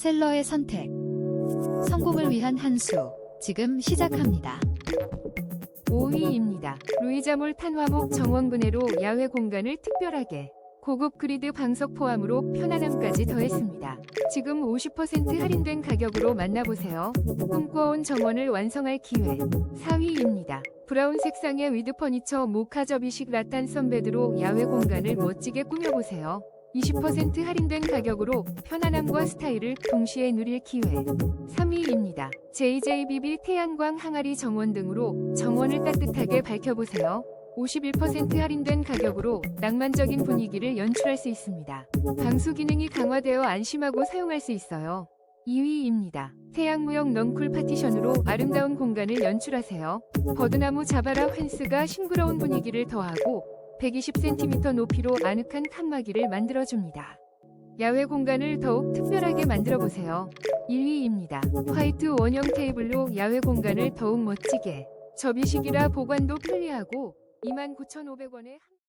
셀러의 선택. 성공을 위한 한 수. 지금 시작합니다. 5위입니다. 루이자몰 탄화목 정원분해로 야외 공간을 특별하게 고급 그리드 방석 포함으로 편안함까지 더했습니다. 지금 50% 할인된 가격으로 만나보세요. 꿈꿔온 정원을 완성할 기회. 4위입니다. 브라운 색상의 위드 퍼니처 모카 접이식 라탄 선베드로 야외 공간을 멋지게 꾸며보세요. 20% 할인된 가격으로 편안함과 스타일을 동시에 누릴 기회. 3위입니다. JJBB 태양광 항아리 정원 등으로 정원을 따뜻하게 밝혀보세요. 51% 할인된 가격으로 낭만적인 분위기를 연출할 수 있습니다. 방수 기능이 강화되어 안심하고 사용할 수 있어요. 2위입니다. 태양무역 넝쿨 파티션으로 아름다운 공간을 연출하세요. 버드나무 자바라 펜스가 싱그러운 분위기를 더하고 120cm 높이로 아늑한 칸막이를 만들어줍니다. 야외 공간을 더욱 특별하게 만들어 보세요. 1위입니다. 화이트 원형 테이블로 야외 공간을 더욱 멋지게. 접이식이라 보관도 편리하고 29,500원에 한